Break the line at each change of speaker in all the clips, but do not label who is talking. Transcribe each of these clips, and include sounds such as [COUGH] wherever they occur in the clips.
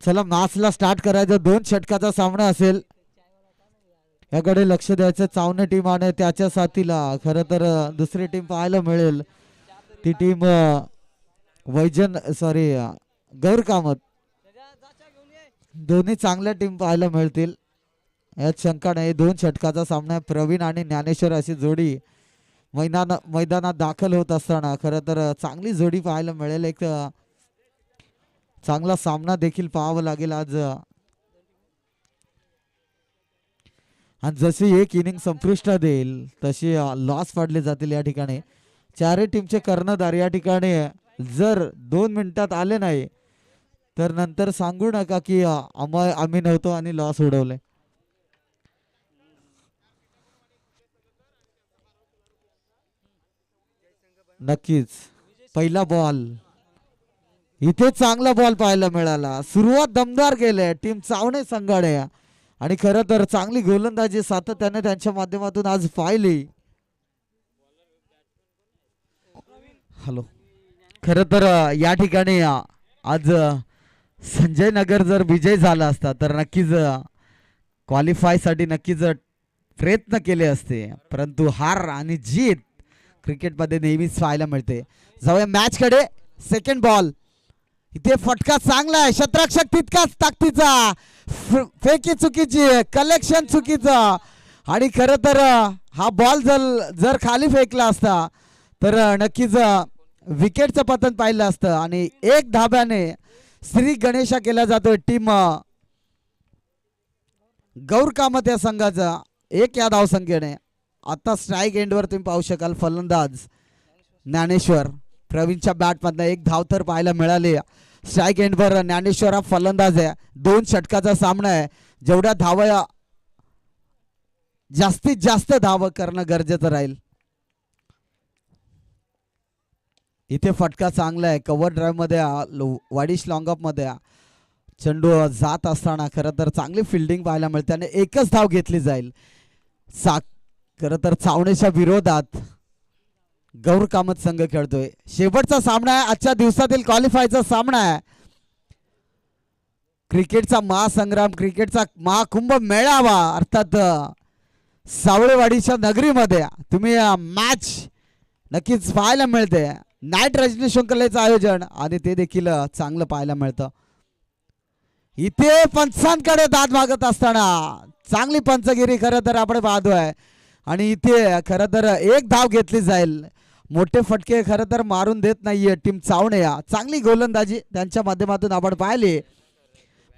चला मासला स्टार्ट करायचं. दोन षटकाचा सामना असेल. याकडे लक्ष द्यायचं. चावणे टीम आणि त्याच्या साथीला. खर तर दुसरी टीम पाहायला मिळेल. ती टीम वैजन सॉरी गौर कामत. दोन्ही चांगल्या टीम पाहायला मिळतील. यात शंका नाही. दोन षटकाचा सामना प्रवीण आणि ज्ञानेश्वर अशी जोडी मैदान मैदानात दाखल होत असताना खरं तर चांगली जोडी पाहायला मिळेल. एक चांगला सामना देखील पाहावा लागेल आज. आणि जशी एक इनिंग संपृष्ट देईल तशी लॉस पाडले जातील या ठिकाणी. चारही टीमचे कर्णधार या ठिकाणी जर दोन मिनिटात आले नाही तर नंतर सांगू नका की आम्ही नव्हतो आणि लॉस उडवले. नक्कीच. पहिला बॉल इथे चांगला बॉल पाहायला मिळाला. सुरुवात दमदार केले टीम चावणे संघाडे. आणि खरं तर चांगली गोलंदाजी सातत्याने त्यांच्या माध्यमातून आज पाहिली. हॅलो. खरं तर या ठिकाणी आज संजय नगर जर विजय झाला असता तर नक्कीच क्वालिफायसाठी नक्कीच प्रयत्न केले असते. परंतु हार आणि जीत क्रिकेटमध्ये नेहमीच पाहायला मिळते. जाऊया मॅचकडे. सेकंड बॉल इथे फटका चांगला आहे. शत्रक्षक तितकाच ताकदीचा. फेकी चुकीची कलेक्शन चुकीचं. आणि खरं तर हा बॉल जर जर खाली फेकला असता तर नक्कीच विकेटचं पतन पाहिलं असतं. आणि एक धाब्याने श्री गणेशा केला जातोय टीम गौर कामत या संघाचा. एक या धावसंख्येने. आता स्ट्राईक एंडवर तुम्ही पाहू शकाल फलंदाज ज्ञानेश्वर. प्रवीणच्या बॅटमधनं एक धाव तर पाहायला मिळाली. स्ट्राईक एंडवर ज्ञानेश्वर हा फलंदाज आहे. दोन षटकाचा सामना आहे. जेवढ्या धावा जास्तीत जास्त धाव करणं गरजेचं राहील. इथे फटका चांगला आहे. कव्हर ड्राईव्हमध्ये आ, लो- वाडिशमध्ये. आ. चेंडू जात असताना खरं तर चांगली फिल्डिंग पाहायला मिळते आणि एकच धाव घेतली जाईल. साक खरं तर चावणेच्या विरोधात गौर कामत संघ खेळतोय. शेवटचा सामना आहे. आजच्या दिवसातील क्वालिफायचा सामना आहे. क्रिकेटचा महासंग्राम क्रिकेटचा महाकुंभ मेळावा अर्थात सावळेवाडीच्या नगरीमध्ये. तुम्ही मॅच नक्कीच पाहायला मिळते. नाईट रजनी शंकरलेचं आयोजन आणि ते देखील चांगलं पाहायला मिळतं. इथे पंचांकडे दाद मागत असताना चांगली पंचगिरी खरं तर आपण पाहतोय. आणि इथे खरं तर एक धाव घेतली जाईल. मोठे फटके खरं तर मारून देत नाहीये टीम चावणे या चांगली गोलंदाजी त्यांच्या माध्यमातून आपण पाहिले.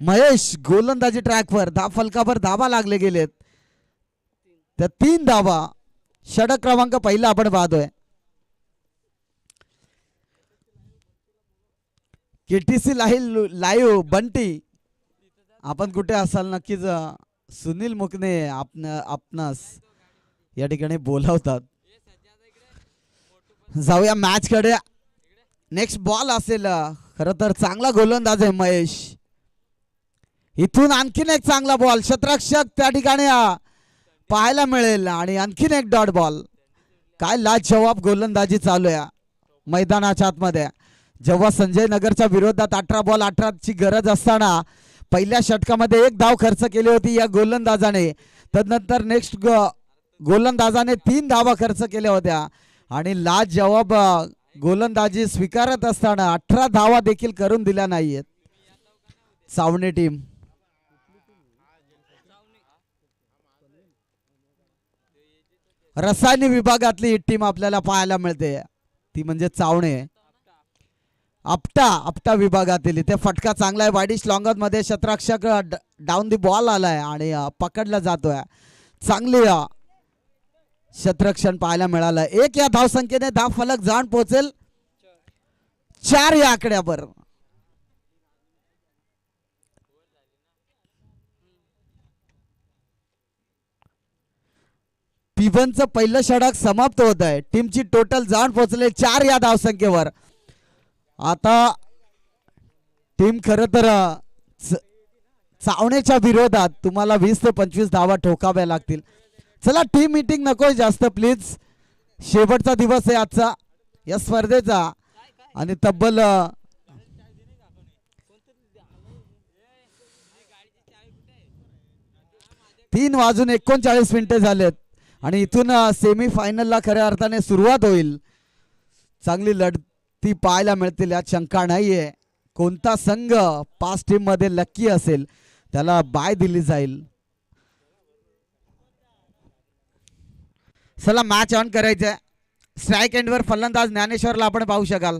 महेश गोलंदाजी ट्रॅकवर धाव फलकावर धावा लागले गेलेत. त्या तीन धावा. षडक क्रमांक पहिला आपण पाहतोय. KTC live live Bunty. आपण कुठे असाल नक्कीच सुनील मुकणे आपण आपणास या ठिकाणी बोलावतात. जाऊया मॅच कडे. नेक्स्ट बॉल असेल. अ, खरं तर चांगला गोलंदाज आहे महेश. इथून आणखीन एक चांगला बॉल शतरक्षक त्या ठिकाणी पाहायला मिळेल. आणि आणखीन एक डॉट बॉल काय लाजवाब गोलंदाजी चालू आहे मैदानाच्या आतमध्ये. जेव्हा संजय नगरच्या विरोधात अठरा बॉल अठराची गरज असताना पहिल्या षटकामध्ये एक धाव खर्च केली होती या गोलंदाजाने. तदनंतर नेक्स्ट गोलंदाजाने तीन धावा खर्च केल्या होत्या. आणि लाज जवाब गोलंदाजी स्वीकारत असताना अठरा धावा देखील करून दिल्या नाहीयेत. चावणी टीम. रसायनी विभागातली ही टीम आपल्याला पाहायला मिळते. ती म्हणजे चावणे. आपटा आपटा विभागातील. इथे फटका चांगला आहे. वाडीश लॉंगत मध्ये शतरक्षक डाऊन दी बॉल आलाय आणि पकडला जातोय. चांगली अ, पाहायला मिळालं. एक या धावसंख्येने धाव फलक जाण पोहोचेल. चार या आकड्यावर. पिबनचं पहिलं षडक समाप्त होत आहे. टीमची टोटल जाण पोहोचले चार या धावसंख्येवर. आता टीम खर तर चावण्याच्या विरोधात तुम्हाला वीस ते पंचवीस धावा ठोकाव्या लागतील. चला टीम मीटिंग नको जास्त प्लीज शेवटचा दिवस आहे आजचा. या स्पर्धेचा. आणि तब्बल तीन वाजून एकोणचाळीस मिनिटे झालेत. आणि इथून सेमी फायनलला खऱ्या अर्थाने सुरुवात होईल. चांगली लढती पाहायला मिळतील यात शंका नाहीये. कोणता संघ पाच टीममध्ये लक्की असेल त्याला बाय दिली जाईल. चला मॅच ऑन करायचंय. स्ट्राईक एंडवर फलंदाज ज्ञानेश्वरला आपण पाहू शकाल.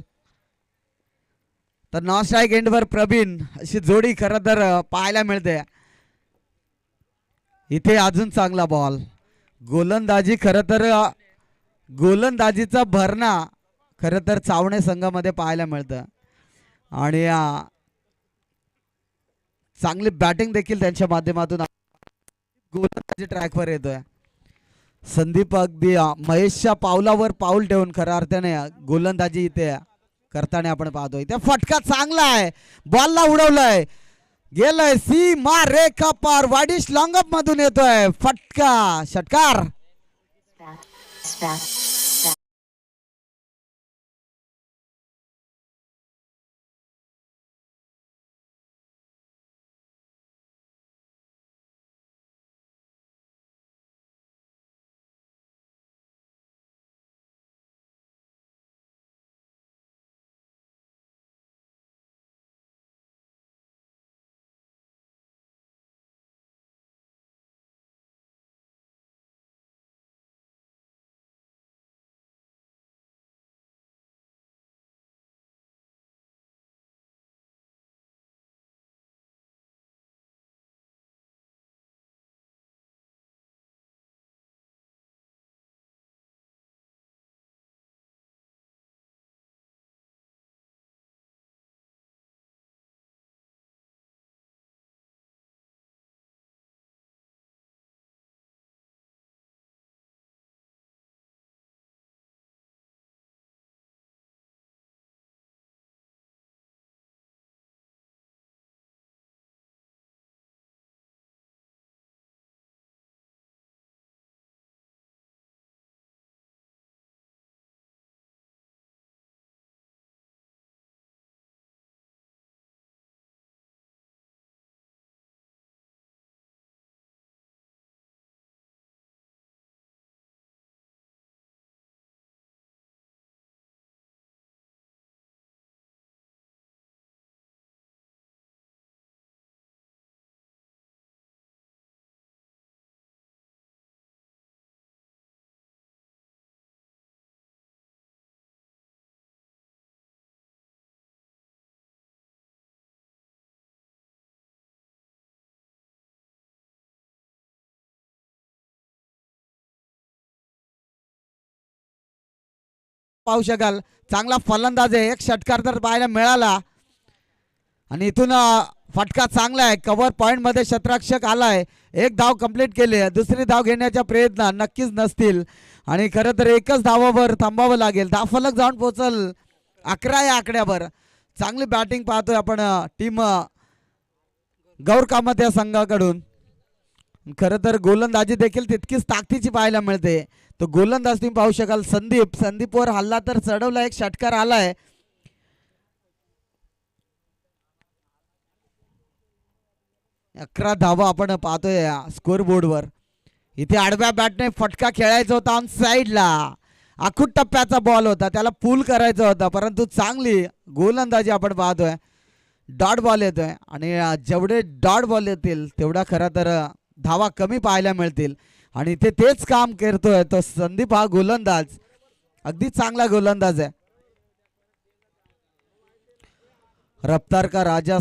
तर नॉन स्ट्राईक एंडवर प्रवीण अशी जोडी खरं तर पाहायला मिळते. इथे अजून चांगला बॉल गोलंदाजी खरं तर गोलंदाजीचा भरणा खरं तर चावणे संघामध्ये पाहायला मिळतं. आणि चांगली बॅटिंग देखील त्यांच्या माध्यमातून गोलंदाजी ट्रॅकवर येतोय. संदीप अगदी महेशच्या पावलावर पाऊल ठेवून खऱ्या अर्थाने गोलंदाजी इथे करताना आपण पाहतोय. इथे फटका चांगला आहे. बॉलला उडवलाय. गेलाय सी मार का पार. वाडिश लॉंगअप मधून येतोय. फटका षटकार. पाहू शकाल. चांगला फलंदाज आहे. एक षटकार तर पाहायला मिळाला. आणि इथून फटका चांगला आहे. कव्हर पॉईंटमध्ये मध्ये शतरक्षक आलाय. एक धाव कंप्लीट केली आहे. दुसरी धाव घेण्याच्या प्रयत्न नक्कीच नसतील. आणि खरं तर एकच धावावर थांबावं लागेल. दहा फलक जाऊन पोचल अकरा या आकड्यावर. चांगली बॅटिंग पाहतोय आपण टीम गौर कामत या संघाकडून. खरं तर गोलंदाजी देखील तितकीच ताकदीची पाहायला मिळते. तर गोलंदाज तुम्ही पाहू शकाल. संदीप. संदीपवर हल्ला तर चढवला. एक षटकार आलाय. अकरा धावा आपण पाहतोय स्कोर बोर्डवर इथे आडव्या बॅटने फटका खेळायचा होता ऑन साईडला आखूट टप्प्याचा बॉल होता. त्याला पूल करायचा होता. परंतु चांगली गोलंदाजी आपण पाहतोय. डॉट बॉल येतोय. आणि जेवढे डॉट बॉल येतील तेवढा खरा तर धावा कमी पाहायला मिळतील. आणि ते तेच काम करतोय. तो संदीप हा गोलंदाज. अगदी चांगला गोलंदाज आहे. रफ्तार का राजा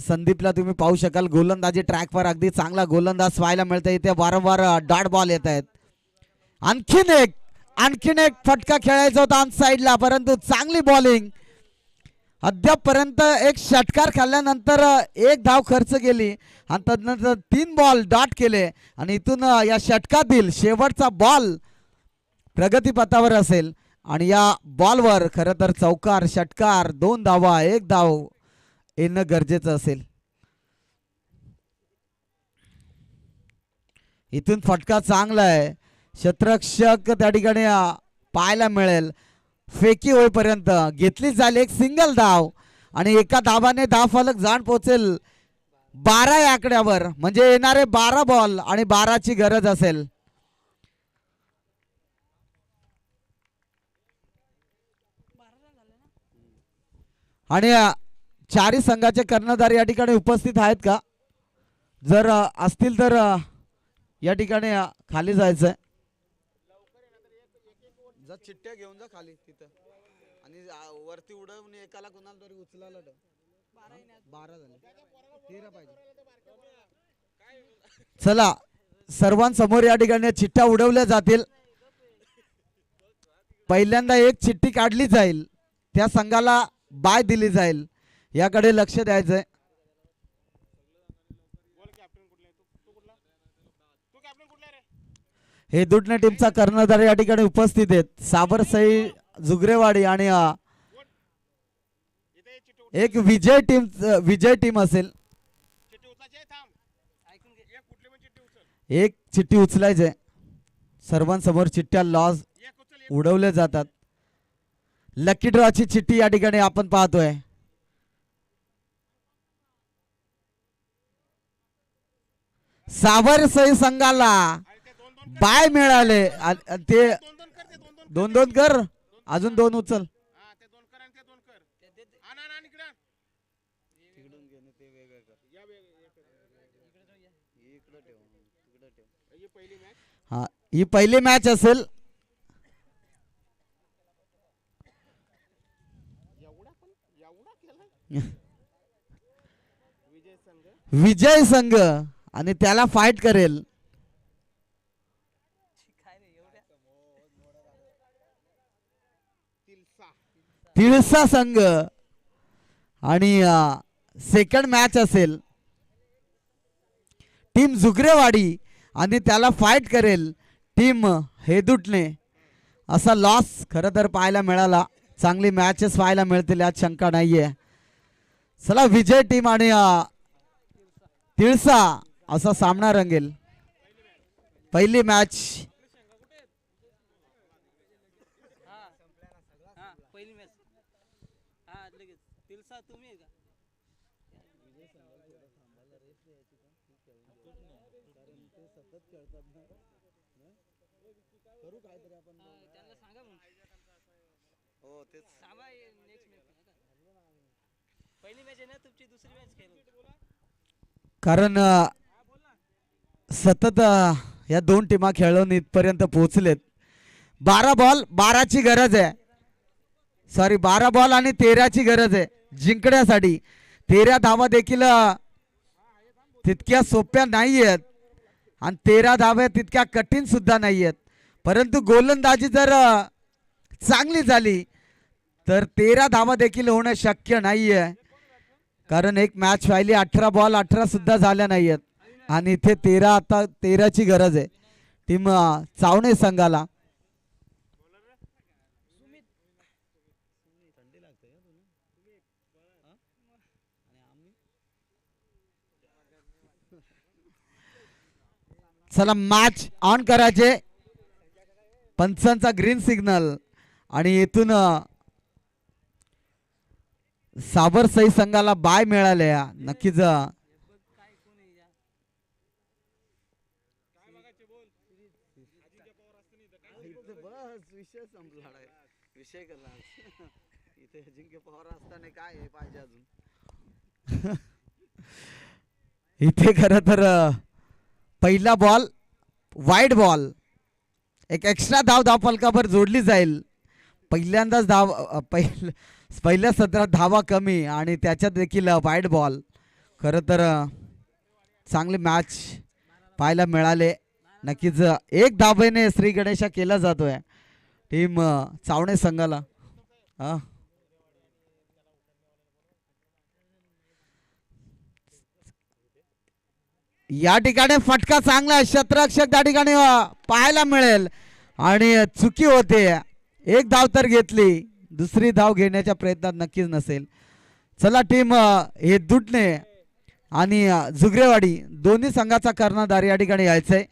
संदीपला तुम्ही पाहू शकाल. गोलंदाजी ट्रॅकवर अगदी चांगला गोलंदाज पाहायला मिळतं इथे वारंवार डॉट बॉल येत आहेत. आणखीन एक आणखीन एक फटका खेळायचा होता आन साईडला परंतु चांगली बॉलिंग अद्यापपर्यंत एक षटकार खाल्ल्यानंतर एक धाव खर्च केली आणि तदनंतर तीन बॉल डॉट केले आणि इथून या षटकातील शेवटचा बॉल प्रगतीपथावर असेल आणि या बॉलवर खरं तर चौकार षटकार दोन धावा एक धाव येणं गरजेचं असेल. इथून फटका चांगला आहे. शतरक्षक त्या ठिकाणी पाहायला मिळेल. फेकी होईपर्यंत. घेतली झाली एक सिंगल धाव. आणि एका धावाने दहा फलक जाण पोचेल बारा या आकड्यावर. म्हणजे येणारे बारा बॉल आणि बाराची गरज असेल. आणि चारी चारही संघाचे कर्णधार या ठिकाणी उपस्थित आहेत का? जर असतील तर या ठिकाणी खाली जायचंय. जा चिठ्ठ्या घेऊन जा खाली तिथं. आणि वरती उडवून एकाला कुणाला तरी उचलायला बारा झाले. तेरा पाहिजे. चला सर्वांसमोर या ठिकाणी चिठ्ठ्या उडवल्या जातील. पहिल्यांदा एक चिठ्ठी काढली जाईल. त्या संघाला बाय दिली जाईल. याकडे लक्ष द्यायचंय. हे दुटणे टीमचा कर्णधार या ठिकाणी उपस्थित आहेत. साबरसई जुगरेवाडी आणि एक विजय टीम विजय टीम असेल. एक चिठ्ठी उचलायचे सर्वांसमोर चिठ्ठ्या लॉस उडवल्या जातात. लकी ड्रॉची चिठ्ठी या ठिकाणी आपण पाहतोय. सावरसई संघाला बाय मिळाले. ते दोन दोन कर. अजून दोन उचल. हा ही पहिली मॅच असेल. [LAUGHS] विजय संघ. आणि त्याला फाईट करेल. तिळसा संघ. आणि सेकंड मॅच असेल. टीम झुगरेवाडी आणि त्याला फाईट करेल टीम हेदुटणे असा लॉस खरं तर पाहायला मिळाला. चांगली मॅचेस पाहायला मिळतील यात शंका नाहीये. चला विजय टीम आणि तिळसा असा सामना रंगेल. पहिली मॅच
हा पहिली मॅच हा लगेच तिलसा तुम्ही आहे का हा, त्यांना सांगा मग थांबा नेक्स्ट मॅच पहिली मॅच आहे ना तुमची दुसरी मॅच खेळ
कारण सतत या दोन टीमा खेळून इथपर्यंत पोहोचलेत. बारा बॉल बाराची गरज आहे. सॉरी बारा बॉल आणि तेराची गरज आहे. जिंकण्यासाठी तेरा धावा देखील तितक्या सोप्या नाही आहेत आणि तेरा धावा तितक्या कठीण सुद्धा नाही आहेत परंतु गोलंदाजी जर चांगली झाली तर तेरा धावा देखील होणं शक्य नाही आहे कारण एक मॅच व्हायली अठरा बॉल अठरा सुद्धा झाल्या नाही आहेत आणि इथे तेरा आता तेराची गरज आहे. टीम चावणे संघाला. चला मॅच ऑन करायचे. पंचांचा ग्रीन सिग्नल आणि इथून साबरसई संघाला बाय मिळाल्या नक्कीच [LAUGHS] इथे खर तर पहिला बॉल वाईड बॉल. एक एक्स्ट्रा धाव धाव फलकावर जोडली जाईल. पहिल्यांदाच धाव पहिल पहिल्या सत्रात धावा कमी आणि त्याच्यात देखील वाईट बॉल. खरं तर चांगली मॅच पाहायला मिळाले. नक्कीच एक धाबेने श्री गणेशा केला जातोय. टीम चावणे संघाला. या ठिकाणी फटका चांगला आहे. शतरक्षक त्या ठिकाणी पाहायला मिळेल. आणि चुकी होते. एक धाव तर घेतली. दुसरी धाव घेण्याच्या प्रयत्नात नक्कीच नसेल. चला टीम हे दुटणे आणि झुगरेवाडी जुगरेवाडी दोन्ही संघाचा कर्णधार या ठिकाणी यायचंय.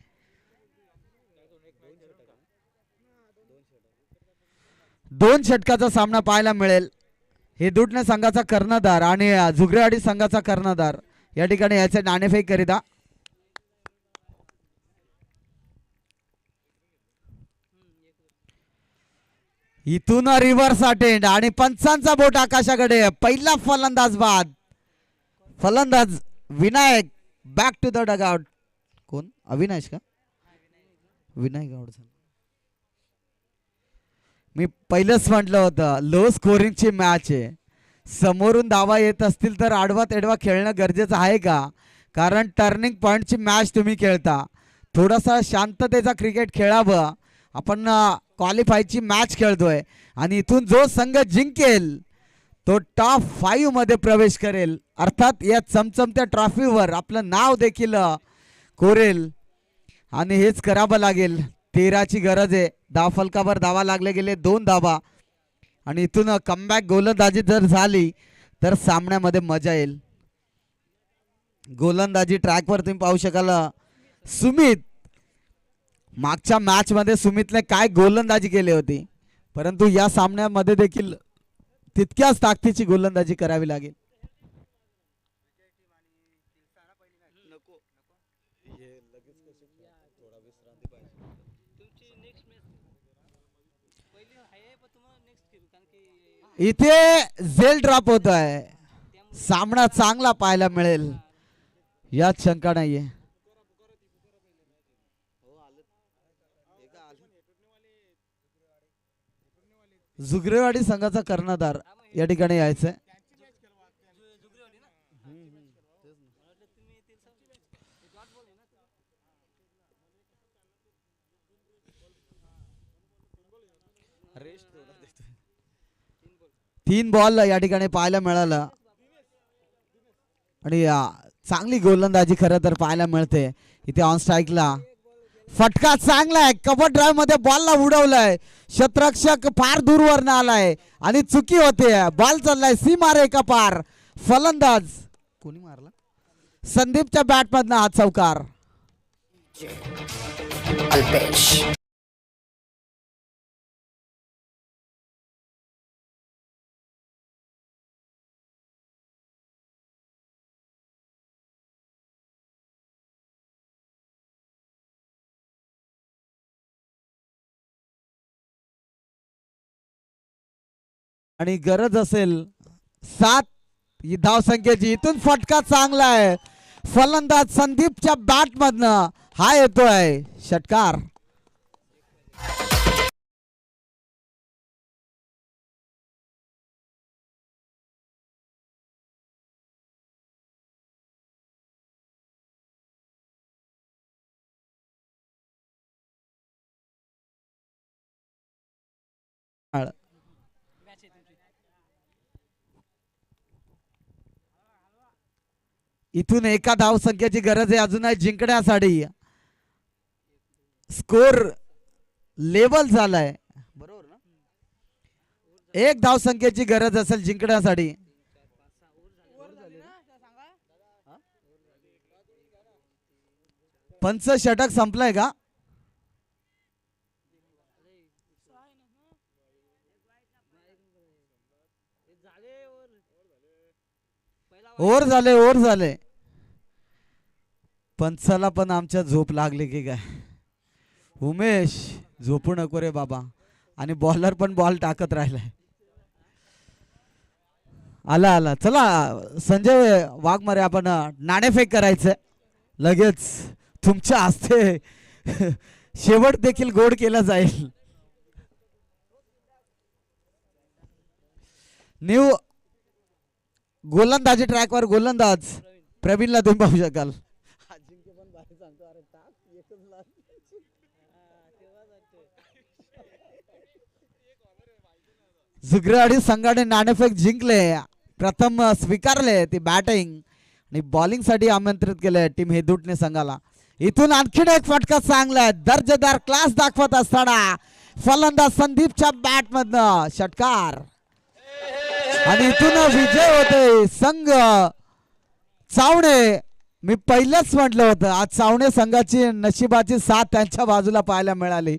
दोन षटकाचा सामना पाहायला मिळेल. हे दुटणे संघाचा कर्णधार आणि जुगरेवाडी संघाचा कर्णधार या ठिकाणी यायचंय नाणेफेक करिता. इथून रिव्हर्स अटेंड आणि पंचांचा बोट आकाशाकडे. पहिला फलंदाज बाद फलंदाज Vinayak back to the dugout कोण? अविनाश का? विनायक आउट झाला. मी पहिलंच म्हटलं होतं लो स्कोरिंगची मॅच आहे. समोरून धावा येत असतील तर आडवा तेडवा खेळणं गरजेचं आहे का? कारण टर्निंग पॉईंटची मॅच तुम्ही खेळता. थोडासा शांततेचा क्रिकेट खेळावं. आपण क्वालिफायची मॅच खेळतोय. आणि इथून जो संघ जिंकेल तो टॉप फाईव्हमध्ये प्रवेश करेल. अर्थात या चमचमत्या ट्रॉफीवर आपलं नाव देखील कोरेल. आणि हेच करावं लागेल. तेराची गरज आहे. दहा फलकावर धावा लागले गेले दोन धावा. आणि इथून कमबॅक गोलंदाजी जर झाली तर सामन्यामध्ये मजा येईल. गोलंदाजी ट्रॅकवर तुम्ही पाहू शकाल सुमित. मागच्या मॅच मध्ये सुमितने काय गोलंदाजी केली होती? परंतु या सामन्यामध्ये देखील तितक्याच ताकदीची गोलंदाजी करावी लागेल.
नको
इथे झेल ड्रॉप होत आहे सामना चांगला पाहायला मिळेल. यात शंका नाहीये. जुगरेवाडी संघाचा कर्णधार या ठिकाणी यायचंय.
बॉल
तीन बॉल या ठिकाणी पाहायला मिळालं. आणि चांगली गोलंदाजी खरं तर पाहायला मिळते. इथे ऑन स्ट्राईकला फटका चांगला आहे. कव्हर ड्राईव्हमध्ये बॉलला उडवलाय. शतरक्षक फार दूरवरनं आलाय. आणि चुकी होते. बॉल चाललाय. सी मारे का पार. फलंदाज. कोणी मारला? संदीपच्या बॅट मधनं हा चौकार.
अल्पेश
आणि गरज असेल सात ही धावसंख्येची इथून फटका चांगला आहे. फलंदाज संदीपच्या बॅट मधनं हा येतोय. षटकार. इथून एका धावसंख्येची गरज आहे अजूनही जिंकण्यासाठी. स्कोर लेवल झालाय. बरोबर ना? एक धावसंख्येची गरज असेल जिंकण्यासाठी. पंच षटक संपलाय का? ओर झाले ओर झाले. पंचाला पण आमच्या झोप लागली की काय? उमेश झोपू नको रे बाबा. आणि बॉलर पण बॉल टाकत राहिलाय. आला आला. चला संजय वाघमारे आपण नाणेफेक करायचं लगेच तुमच्या हस्ते [LAUGHS] शेवट देखील गोड केला जाईल. न्यू गोलंदाजी ट्रॅकवर गोलंदाज प्रवीणला तुम्ही पाहू शकाल. जुगरेवाडी संघाने नाणेफेक जिंकले प्रथम स्वीकारले ती बॅटिंग आणि बॉलिंगसाठी आमंत्रित केले टीम हेदुटणे संघाला. इथून आणखीन एक फटका चांगला दर्जेदार क्लास दाखवत असताना फलंदाज संदीपच्या बॅट मधन षटकार. आणि इथून विजय होते संघ चावणे. मी पहिलंच म्हटलं होतं आज चावणे संघाची नशिबाची साथ त्यांच्या बाजूला पाहायला मिळाली.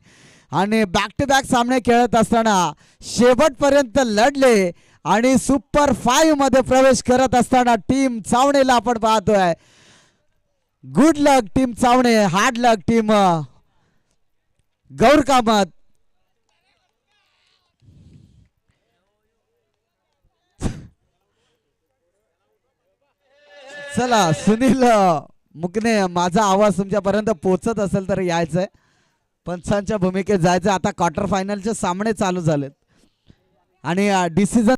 आणि बॅक टू बॅक सामने खेळत असताना शेवटपर्यंत लढले आणि सुपर फाईव्हमध्ये प्रवेश करत असताना टीम चावणेला आपण पाहतोय. Good luck team Chavane hard luck team Gaur Kamat. चला सुनील मुकने माझा आवाज तुमच्यापर्यंत पोचत असेल तर यायचंय. पंचांच्या भूमिकेत जायचं आता क्वार्टर फायनलचे सामने चालू झालेत. आणि डिसिजन